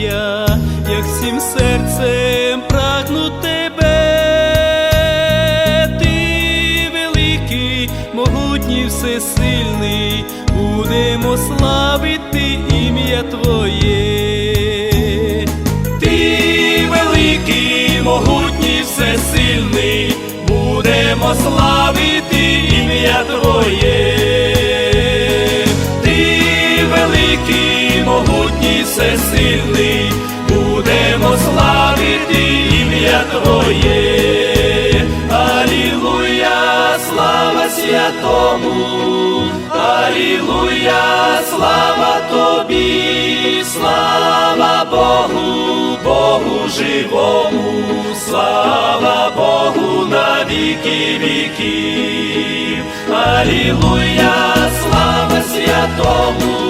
я, як всім серцем прагну тебе, ти великий, могутній, всесильний, будемо славити. будемо славити ім'я Твоє, Алілуя, слава святому, Алілуя, слава Тобі, слава Богу, Богу живому, слава Богу на віки віків, Алілуя, слава святому.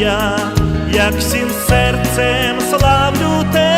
я, як всім серцем славлю тебе.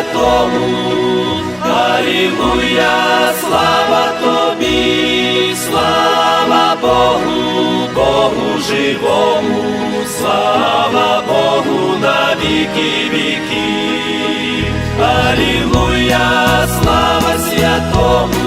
святому, Алілуя, слава тобі, слава Богу, Богу живому, слава Богу на віки віки, Алілуя, слава святому.